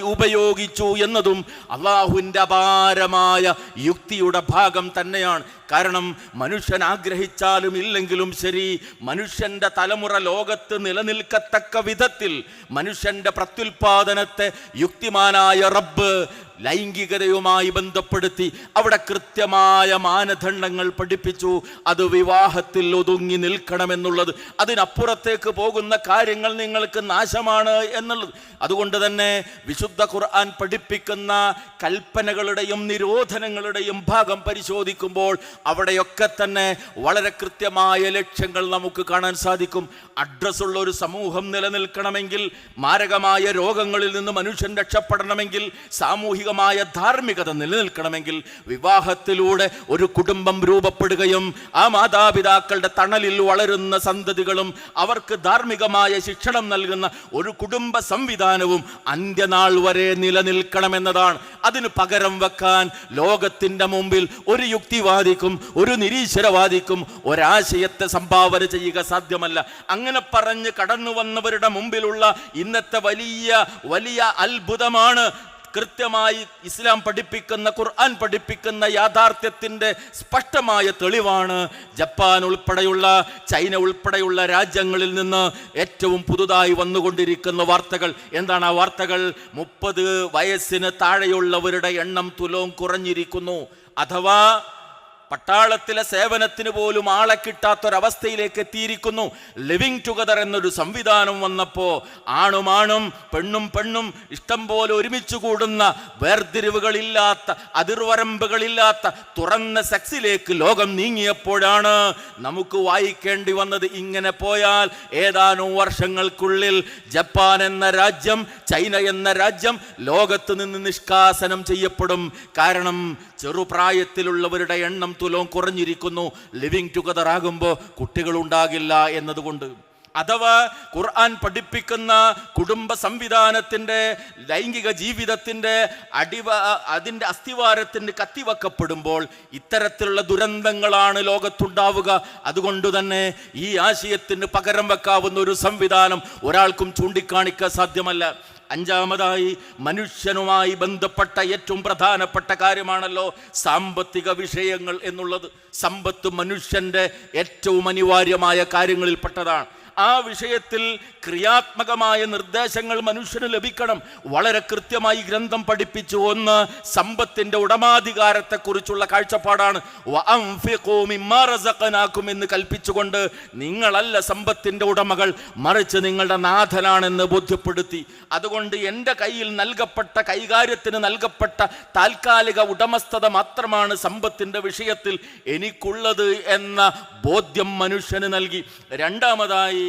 ഉപയോഗിച്ചു എന്നതും അള്ളാഹുവിന്റെ അപാരമായ യുക്തിയുടെ ഭാഗം തന്നെയാണ്. കാരണം മനുഷ്യൻ ആഗ്രഹിച്ചാലും ഇല്ലെങ്കിലും ശരി മനുഷ്യന്റെ തലമുറ ലോകത്ത് നിലനിൽക്കത്തക്ക വിധത്തിൽ മനുഷ്യന്റെ പ്രത്യുൽപാദനത്തെ യുക്തിമാനായ റബ്ബ് ലൈംഗികതയുമായി ബന്ധപ്പെടുത്തി അവിടെ കൃത്യമായ മാനദണ്ഡങ്ങൾ പഠിപ്പിച്ചു. അത് വിവാഹത്തിൽ ഒതുങ്ങി നിൽക്കണമെന്നുള്ളത്. അതിനപ്പുറത്തേക്ക് പോകുന്ന കാര്യങ്ങൾ നിങ്ങൾക്ക് നാശമാണ് എന്നുള്ളത്. അതുകൊണ്ട് തന്നെ വിശുദ്ധ ഖുർആൻ പഠിപ്പിക്കുന്ന കൽപ്പനകളുടെയും നിരോധനങ്ങളുടെയും ഭാഗം പരിശോധിക്കുമ്പോൾ അവിടെയൊക്കെ തന്നെ വളരെ കൃത്യമായ ലക്ഷ്യങ്ങൾ നമുക്ക് കാണാൻ സാധിക്കും. അഡ്രസ്സുള്ള ഒരു സമൂഹം നിലനിൽക്കണമെങ്കിൽ മാരകമായ രോഗങ്ങളിൽ നിന്ന് മനുഷ്യൻ രക്ഷപ്പെടണമെങ്കിൽ സാമൂഹികമായ ധാർമ്മികത നിലനിൽക്കണമെങ്കിൽ വിവാഹത്തിലൂടെ ഒരു കുടുംബം രൂപപ്പെടുകയും ആ മാതാപിതാക്കളുടെ തണലിൽ വളരുന്ന സന്തതികളും അവർക്ക് ധാർമ്മികമായ ശിക്ഷണം നൽകുന്ന ഒരു കുടുംബ സംവിധാനവും അന്ത്യനാൾ വരെ നിലനിൽക്കണമെന്നതാണ്. അതിന് പകരം വെക്കാൻ ലോകത്തിന്റെ മുമ്പിൽ ഒരു യുക്തിവാദിക്കും ഒരു നിരീശ്വരവാദിക്കും ഒരാശയത്തെ സംഭാവന ചെയ്യുക സാധ്യമല്ല. അങ്ങനെ പറഞ്ഞ് കടന്നു വന്നവരുടെ മുമ്പിലുള്ള ഇന്നത്തെ വലിയ വലിയ അത്ഭുതമാണ് കൃത്യമായി ഇസ്ലാം പഠിപ്പിക്കുന്ന ഖുർആൻ പഠിപ്പിക്കുന്ന യാഥാർത്ഥ്യത്തിന്റെ സ്പഷ്ടമായ തെളിവാണ് ജപ്പാൻ ഉൾപ്പെടെയുള്ള ചൈന ഉൾപ്പെടെയുള്ള രാജ്യങ്ങളിൽ നിന്ന് ഏറ്റവും പുതുതായി വന്നുകൊണ്ടിരിക്കുന്ന വാർത്തകൾ. എന്താണ് ആ വാർത്തകൾ? മുപ്പത് വയസ്സിന് താഴെയുള്ളവരുടെ എണ്ണം തുലവും കുറഞ്ഞിരിക്കുന്നു. അഥവാ പട്ടാളത്തിലെ സേവനത്തിന് പോലും ആളെ കിട്ടാത്തൊരവസ്ഥയിലേക്ക് എത്തിയിരിക്കുന്നു. ലിവിങ് ടുഗദർ എന്നൊരു സംവിധാനം വന്നപ്പോൾ ആണുമാണും പെണ്ണും പെണ്ണും ഇഷ്ടം പോലെ ഒരുമിച്ച് കൂടുന്ന വേർതിരിവുകളില്ലാത്ത അതിർവരമ്പുകളില്ലാത്ത തുറന്ന സെക്സിലേക്ക് ലോകം നീങ്ങിയപ്പോഴാണ് നമുക്ക് വായിക്കേണ്ടി വന്നത് ഇങ്ങനെ പോയാൽ ഏതാനും വർഷങ്ങൾക്കുള്ളിൽ ജപ്പാൻ എന്ന രാജ്യം ചൈന എന്ന രാജ്യം ലോകത്ത് നിന്ന് നിഷ്കാസനം ചെയ്യപ്പെടും. കാരണം ചെറുപ്രായത്തിലുള്ളവരുടെ എണ്ണം തുലോം കുറഞ്ഞിരിക്കുന്നു. ലിവിങ് ടുഗദർ ആകുമ്പോൾ കുട്ടികളുണ്ടാകില്ല എന്നതുകൊണ്ട്. അഥവാ ഖുർആൻ പഠിപ്പിക്കുന്ന കുടുംബ സംവിധാനത്തിന്റെ ലൈംഗിക ജീവിതത്തിന്റെ അടിവ അതിന്റെ അസ്ഥിവാരത്തിന് കത്തിവെക്കപ്പെടുമ്പോൾ ഇത്തരത്തിലുള്ള ദുരന്തങ്ങളാണ് ലോകത്തുണ്ടാവുക. അതുകൊണ്ട് തന്നെ ഈ ആശയത്തിന് പകരം വെക്കാവുന്ന ഒരു സംവിധാനം ഒരാൾക്കും ചൂണ്ടിക്കാണിക്കാൻ സാധ്യമല്ല. അഞ്ചാമതായി മനുഷ്യനുമായി ബന്ധപ്പെട്ട ഏറ്റവും പ്രധാനപ്പെട്ട കാര്യമാണല്ലോ സാമ്പത്തിക വിഷയങ്ങൾ എന്നുള്ളത്. സമ്പത്ത് മനുഷ്യന്റെ ഏറ്റവും അനിവാര്യമായ കാര്യങ്ങളിൽപ്പെട്ടതാണ്. ആ വിഷയത്തിൽ ക്രിയാത്മകമായ നിർദ്ദേശങ്ങൾ മനുഷ്യന് ലഭിക്കണം. വളരെ കൃത്യമായി ഗ്രന്ഥം പഠിപ്പിച്ചു. ഒന്ന് സമ്പത്തിന്റെ ഉടമാധികാരത്തെക്കുറിച്ചുള്ള കാഴ്ചപ്പാടാണ്. എന്ന് കൽപ്പിച്ചുകൊണ്ട് നിങ്ങളല്ല സമ്പത്തിന്റെ ഉടമകൾ മറിച്ച് നിങ്ങളുടെ നാഥനാണെന്ന് ബോധ്യപ്പെടുത്തി. അതുകൊണ്ട് എന്റെ കയ്യിൽ നൽകപ്പെട്ട കൈകാര്യത്തിന് നൽകപ്പെട്ട താൽക്കാലിക ഉടമസ്ഥത മാത്രമാണ് സമ്പത്തിന്റെ വിഷയത്തിൽ എനിക്കുള്ളത് എന്ന ബോധ്യം മനുഷ്യന് നൽകി. രണ്ടാമതായി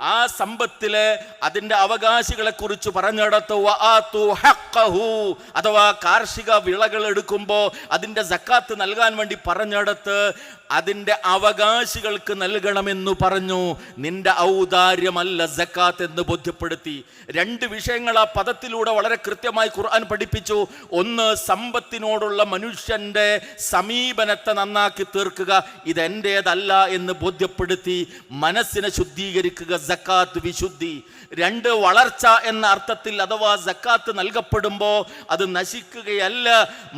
ആ സമ്പത്തിലെ അതിന്റെ അവകാശികളെ കുറിച്ച് പറഞ്ഞിടത്ത് അഥവാ കാർഷിക വിളകൾ എടുക്കുമ്പോൾ അതിന്റെ സക്കാത്ത് നൽകാൻ വേണ്ടി പറഞ്ഞിടത്ത് അതിന്റെ അവകാശികൾക്ക് നൽകണമെന്നു പറഞ്ഞു. നിന്റെ ഔദാര്യമല്ല സക്കാത്ത് എന്ന് ബോധ്യപ്പെടുത്തി. രണ്ട് വിഷയങ്ങൾ ആ പദത്തിലൂടെ വളരെ കൃത്യമായി ഖുർആൻ പഠിപ്പിച്ചു. ഒന്ന് സമ്പത്തിനോടുള്ള മനുഷ്യന്റെ സമീപനത്തെ നന്നാക്കി തീർക്കുക. ഇതെന്റേതല്ല എന്ന് ബോധ്യപ്പെടുത്തി മനസ്സിനെ ശുദ്ധീകരിക്കുക സക്കാത്ത് വിശുദ്ധി. രണ്ട് വളർച്ച എന്ന അർത്ഥത്തിൽ അഥവാ സക്കാത്ത് നൽകപ്പെടുമ്പോൾ അത് നശിക്കുകയല്ല.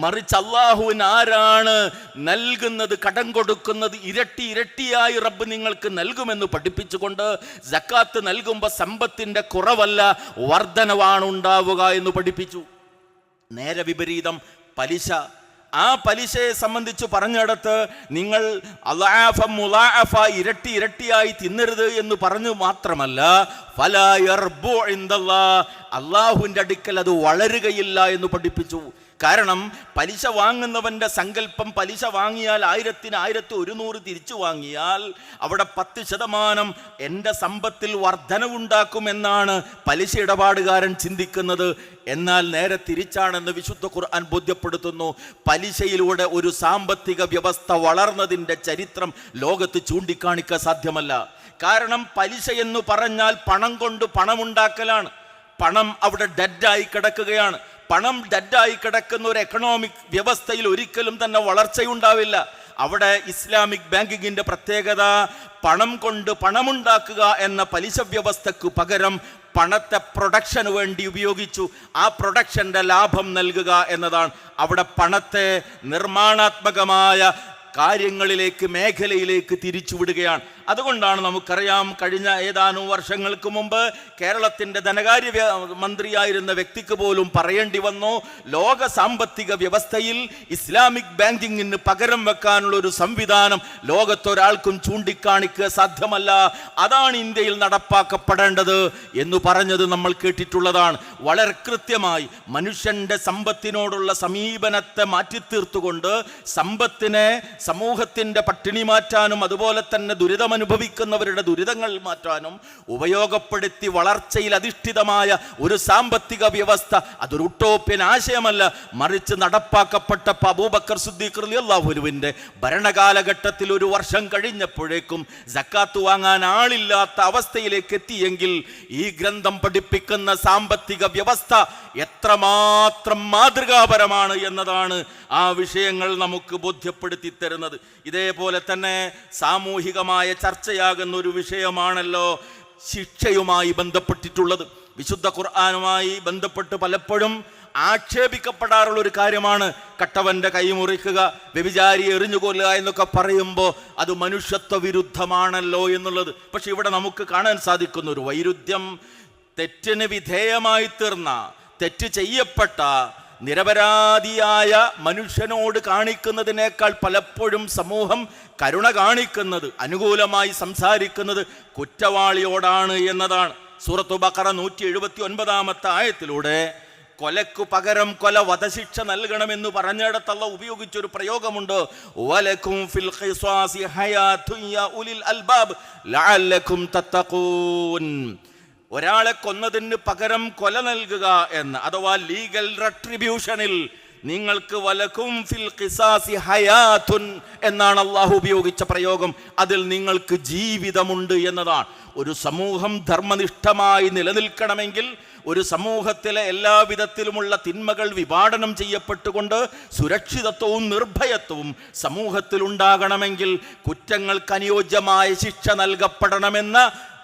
മറിച്ച് അള്ളാഹുവിന് ആരാണ് നൽകുന്നത് കടം കൊടുക്കുന്നത് ഇരട്ടി ഇരട്ടിയായി റബ്ബ് നിങ്ങൾക്ക് നൽകുമെന്ന് പഠിപ്പിച്ചുകൊണ്ട് സക്കാത്ത് നൽകുമ്പോൾ സമ്പത്തിന്റെ കുറവല്ല വർധനവാണ് ഉണ്ടാവുക എന്ന് പഠിപ്പിച്ചു. നേരെ വിപരീതം പലിശ. ആ പലിശയെ സംബന്ധിച്ച് പറഞ്ഞിടത്ത് നിങ്ങൾ അലാഫ മുലാഫ ഇരട്ടി ഇരട്ടിയായി തിന്നരുത് എന്ന് പറഞ്ഞു മാത്രമല്ല. അള്ളാഹുവിന്റെ അടുക്കൽ അത് വളരുകയില്ല എന്ന് പഠിപ്പിച്ചു കാരണം പലിശ വാങ്ങുന്നവന്റെ സങ്കല്പം പലിശ വാങ്ങിയാൽ ആയിരത്തിന് ആയിരത്തി ഒരുന്നൂറ് തിരിച്ചു വാങ്ങിയാൽ അവിടെ പത്ത് ശതമാനം എന്റെ സമ്പത്തിൽ വർധനവുണ്ടാക്കുമെന്നാണ് പലിശ ഇടപാടുകാരൻ ചിന്തിക്കുന്നത്. എന്നാൽ നേരെ തിരിച്ചാണെന്ന് വിശുദ്ധ ഖുർആൻ ബോധ്യപ്പെടുത്തുന്നു. പലിശയിലൂടെ ഒരു സാമ്പത്തിക വ്യവസ്ഥ വളർന്നതിന്റെ ചരിത്രം ലോകത്ത് ചൂണ്ടിക്കാണിക്കാൻ സാധ്യമല്ല. കാരണം പലിശ എന്ന് പറഞ്ഞാൽ പണം കൊണ്ട് പണമുണ്ടാക്കലാണ്. പണം അവിടെ ഡെഡായി കിടക്കുകയാണ്. പണം ഡെഡായി കിടക്കുന്ന ഒരു എക്കണോമിക് വ്യവസ്ഥയിൽ ഒരിക്കലും തന്നെ വളർച്ചയുണ്ടാവില്ല. അവിടെ ഇസ്ലാമിക് ബാങ്കിങ്ങിന്റെ പ്രത്യേകത പണം കൊണ്ട് പണമുണ്ടാക്കുക എന്ന പലിശ വ്യവസ്ഥക്ക് പകരം പണത്തെ പ്രൊഡക്ഷന് വേണ്ടി ഉപയോഗിച്ചു. ആ പ്രൊഡക്ഷന്റെ ലാഭം നൽകുക എന്നതാണ്. അവിടെ പണത്തെ നിർമ്മാണാത്മകമായ കാര്യങ്ങളിലേക്ക് മേഖലയിലേക്ക് തിരിച്ചുവിടുകയാണ് അതുകൊണ്ടാണ് നമുക്കറിയാം കഴിഞ്ഞ ഏതാനും വർഷങ്ങൾക്ക് മുമ്പ് കേരളത്തിന്റെ ധനകാര്യ മന്ത്രിയായിരുന്ന വ്യക്തിക്ക് പോലും പറയേണ്ടി വന്നു. ലോക സാമ്പത്തിക വ്യവസ്ഥയിൽ ഇസ്ലാമിക് ബാങ്കിങ്ങിന് പകരം വെക്കാനുള്ള ഒരു സംവിധാനം ലോകത്തൊരാൾക്കും ചൂണ്ടിക്കാണിക്കുക സാധ്യമല്ല. അതാണ് ഇന്ത്യയിൽ നടപ്പാക്കപ്പെടേണ്ടത് എന്ന് പറഞ്ഞത് നമ്മൾ കേട്ടിട്ടുള്ളതാണ്. വളരെ കൃത്യമായി മനുഷ്യന്റെ സമ്പത്തിനോടുള്ള സമീപനത്തെ മാറ്റിത്തീർത്തുകൊണ്ട് സമ്പത്തിനെ സമൂഹത്തിന്റെ പട്ടിണി മാറ്റാനും അതുപോലെ തന്നെ ദുരിതമനുഭവിക്കുന്നവരുടെ ദുരിതങ്ങൾ മാറ്റാനും ഉപയോഗപ്പെടുത്തി വളർച്ചയിൽ അധിഷ്ഠിതമായ ഒരു സാമ്പത്തിക വ്യവസ്ഥ അതൊരു ഉട്ടോപ്യൻ ആശയമല്ല. മറിച്ച് നടപ്പാക്കപ്പെട്ട അബൂബക്കർ സുദ്ദീഖ് അള്ളാഹുലുവിന്റെ ഭരണകാലഘട്ടത്തിൽ ഒരു വർഷം കഴിഞ്ഞപ്പോഴേക്കും ജക്കാത്ത് വാങ്ങാൻ ആളില്ലാത്ത അവസ്ഥയിലേക്ക് എത്തിയെങ്കിൽ ഈ ഗ്രന്ഥം പഠിപ്പിക്കുന്ന സാമ്പത്തിക വ്യവസ്ഥ എത്രമാത്രം മാതൃകാപരമാണ് എന്നതാണ് ആ വിഷയങ്ങൾ നമുക്ക് ബോധ്യപ്പെടുത്തി തരുന്നത്. ഇതേപോലെ തന്നെ സാമൂഹികമായ ചർച്ചയാകുന്ന ഒരു വിഷയമാണല്ലോ ശിക്ഷയുമായി ബന്ധപ്പെട്ടിട്ടുള്ളത്. വിശുദ്ധ ഖുർആാനുമായി ബന്ധപ്പെട്ട് പലപ്പോഴും ആക്ഷേപിക്കപ്പെടാറുള്ള ഒരു കാര്യമാണ് കട്ടവന്റെ കൈമുറിക്കുക മുറിക്കുക വ്യഭിചാരി എറിഞ്ഞുകൊല്ലുക എന്നൊക്കെ പറയുമ്പോൾ അത് മനുഷ്യത്വ വിരുദ്ധമാണല്ലോ എന്നുള്ളത്. പക്ഷെ ഇവിടെ നമുക്ക് കാണാൻ സാധിക്കുന്ന ഒരു വൈരുദ്ധ്യം തെറ്റിന് വിധേയമായി തീർന്ന തെറ്റ് ചെയ്യപ്പെട്ട നിരപരാധിയായ മനുഷ്യനോട് കാണിക്കുന്നതിനേക്കാൾ പലപ്പോഴും സമൂഹം കരുണ കാണിക്കുന്നത് അനുകൂലമായി സംസാരിക്കുന്നത് കുറ്റവാളിയോടാണ് എന്നതാണ്. സൂറത്തു ബക്കറ നൂറ്റി എഴുപത്തി ഒൻപതാമത്തെ ആയത്തിലൂടെ കൊലക്കു പകരം കൊല വധശിക്ഷ നൽകണമെന്ന് പറഞ്ഞിടത്തല്ല ഉപയോഗിച്ചൊരു പ്രയോഗമുണ്ട്. അൽബാബ് ഒരാളെ കൊന്നതിന് പകരം കൊല നൽകുക എന്ന് അഥവാ ലീഗൽ റെട്രിബ്യൂഷനിൽ നിങ്ങൾക്ക് വലക്കും ഫിൽ ഖിസാസി ഹയാത്തുൻ എന്നാണ് അള്ളാഹു ഉപയോഗിച്ച പ്രയോഗം. അതിൽ നിങ്ങൾക്ക് ജീവിതമുണ്ട് എന്നതാണ്. ഒരു സമൂഹം ധർമ്മനിഷ്ഠമായി നിലനിൽക്കണമെങ്കിൽ ഒരു സമൂഹത്തിലെ എല്ലാ വിധത്തിലുമുള്ള തിന്മകൾ വിഭാടനം ചെയ്യപ്പെട്ടുകൊണ്ട് സുരക്ഷിതത്വവും നിർഭയത്വവും സമൂഹത്തിലുണ്ടാകണമെങ്കിൽ കുറ്റങ്ങൾക്ക് അനുയോജ്യമായ ശിക്ഷ നൽകപ്പെടണമെന്ന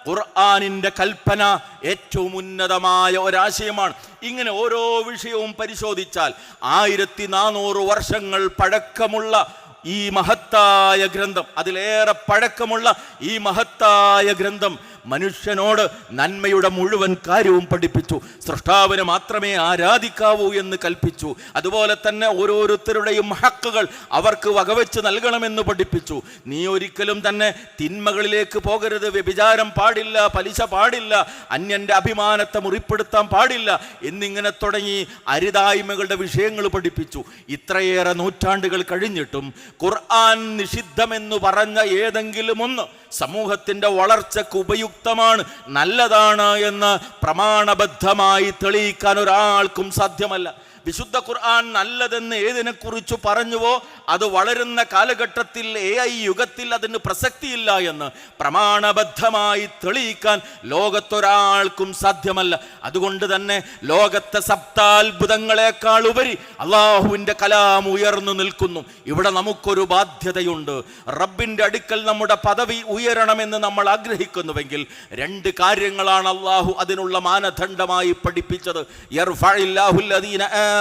ഖുർആാനിന്റെ കൽപ്പന ഏറ്റവും ഉന്നതമായ ഒരാശയമാണ്. ഇങ്ങനെ ഓരോ വിഷയവും പരിശോധിച്ചാൽ ആയിരത്തി നാനൂറ് വർഷങ്ങൾ പഴക്കമുള്ള ഈ മഹത്തായ ഗ്രന്ഥം അതിലേറെ പഴക്കമുള്ള ഈ മഹത്തായ ഗ്രന്ഥം മനുഷ്യനോട് നന്മയുടെ മുഴുവൻ കാര്യവും പഠിപ്പിച്ചു. സൃഷ്ടാവിനെ മാത്രമേ ആരാധിക്കാവൂ എന്ന് കൽപ്പിച്ചു. അതുപോലെ തന്നെ ഓരോരുത്തരുടെയും ഹക്കുകൾ അവർക്ക് വകവെച്ച് നൽകണമെന്ന് പഠിപ്പിച്ചു. നീ ഒരിക്കലും തന്നെ തിന്മകളിലേക്ക് പോകരുത്. വ്യഭിചാരം പാടില്ല പലിശ പാടില്ല അന്യന്റെ അഭിമാനത്തെ മുറിപ്പെടുത്താൻ പാടില്ല എന്നിങ്ങനെ തുടങ്ങി അരുതായ്മകളുടെ വിഷയങ്ങൾ പഠിപ്പിച്ചു. ഇത്രയേറെ നൂറ്റാണ്ടുകൾ കഴിഞ്ഞിട്ടും ഖുർആൻ നിഷിദ്ധമെന്ന് പറഞ്ഞ ഏതെങ്കിലും ഒന്ന് സമൂഹത്തിന്റെ വളർച്ചയ്ക്ക് ഉപയുക്തമാണ് നല്ലതാണ് എന്ന് പ്രമാണബദ്ധമായി തെളിയിക്കാൻ ഒരാൾക്കും സാധ്യമല്ല. വിശുദ്ധ ഖുർആൻ നല്ലതെന്ന് ഏതിനെക്കുറിച്ച് പറഞ്ഞുവോ അത് വളരുന്ന കാലഘട്ടത്തിൽ എ ഐ യുഗത്തിൽ അതിന് പ്രസക്തിയില്ല എന്ന് പ്രമാണബദ്ധമായി തെളിയിക്കാൻ ലോകത്തൊരാൾക്കും സാധ്യമല്ല. അതുകൊണ്ട് തന്നെ ലോകത്തെ സപ്താത്ഭുതങ്ങളെക്കാൾ ഉപരി അള്ളാഹുവിന്റെ കലാം ഉയർന്നു നിൽക്കുന്നു. ഇവിടെ നമുക്കൊരു ബാധ്യതയുണ്ട്. റബ്ബിന്റെ അടുക്കൽ നമ്മുടെ പദവി ഉയരണമെന്ന് നമ്മൾ ആഗ്രഹിക്കുന്നുവെങ്കിൽ രണ്ട് കാര്യങ്ങളാണ് അള്ളാഹു അതിനുള്ള മാനദണ്ഡമായി പഠിപ്പിച്ചത്.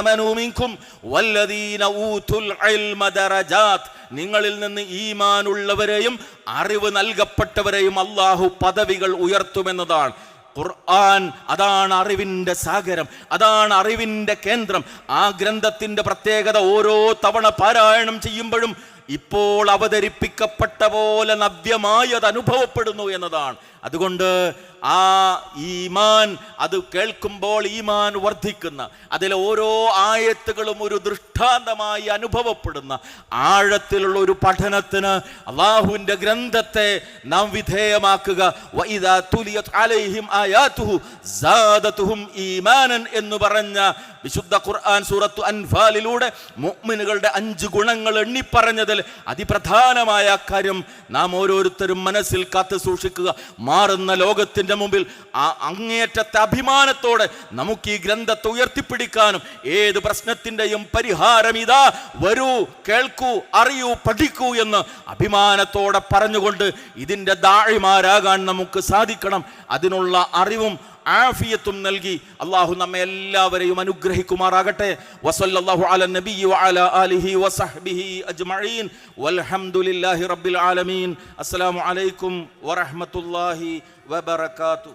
യർഫഇല്ലാഹുല്ലദീന منكم മിൻകും വല്ലദീന العلم ദറജാത്ത് നിങ്ങളിൽ നിന്ന് ഈമാനുള്ളവരെയും അറിവ് നൽകപ്പെട്ടവരെയും അള്ളാഹു പദവികൾ ഉയർത്തുമെന്നതാണ്. ഖുർആൻ അതാണ് അറിവിന്റെ സാഗരം അതാണ് അറിവിന്റെ കേന്ദ്രം. ആ ഗ്രന്ഥത്തിന്റെ പ്രത്യേകത ഓരോ തവണ പാരായണം ചെയ്യുമ്പോഴും ഇപ്പോൾ അവതരിപ്പിക്കപ്പെട്ട പോലെ നവ്യമായി അത് അനുഭവപ്പെടുന്നു എന്നതാണ്. അതുകൊണ്ട് ആ ഈമാൻ അത് കേൾക്കുമ്പോൾ ഈമാൻ വർദ്ധിക്കുന്ന അതിലെ ഓരോ ആയത്തുകളും ഒരു ദൃഷ്ടാന്തമായി അനുഭവപ്പെടുന്ന ആഴത്തിലുള്ള ഒരു പഠനത്തിന് അള്ളാഹുവിന്റെ ഗ്രന്ഥത്തെ നാം വിധേയമാക്കുക. എന്ന് പറഞ്ഞ വിശുദ്ധ ഖുർആൻ സൂറത്തു അൻഫാലിലൂടെ മുഅ്മിനുകളുടെ അഞ്ച് ഗുണങ്ങൾ എണ്ണിപ്പറഞ്ഞതിൽ അതിപ്രധാനമായ കാര്യം നാം ഓരോരുത്തരും മനസ്സിൽ കാത്തു സൂക്ഷിക്കുക. മാറുന്ന ലോകത്തിന്റെ മുമ്പിൽ ആ അങ്ങേയറ്റത്തെ അഭിമാനത്തോടെ നമുക്ക് ഈ ഗ്രന്ഥത്തെ ഉയർത്തിപ്പിടിക്കാനും ഏത് പ്രശ്നത്തിന്റെയും പരിഹാരം ഇതാ. വരൂ കേൾക്കൂ അറിയൂ പഠിക്കൂ എന്ന് അഭിമാനത്തോടെ പറഞ്ഞുകൊണ്ട് ഇതിന്റെ ദാഴിമാരാകാൻ നമുക്ക് സാധിക്കണം. അതിനുള്ള അറിവും ആഫിയത്തും നൽകി അള്ളാഹു നമ്മെ എല്ലാവരെയും അനുഗ്രഹിക്കുമാറാകട്ടെ. വസല്ലല്ലാഹു അല നബി ആലിഹി വസഹ്ബിഹി അജ്മഈൻ. വൽഹംദുലില്ലാഹി റബ്ബിൽ ആലമീൻ. അസ്സലാമു അലൈക്കും വറഹ്മത്തുള്ളാഹി وبركاته.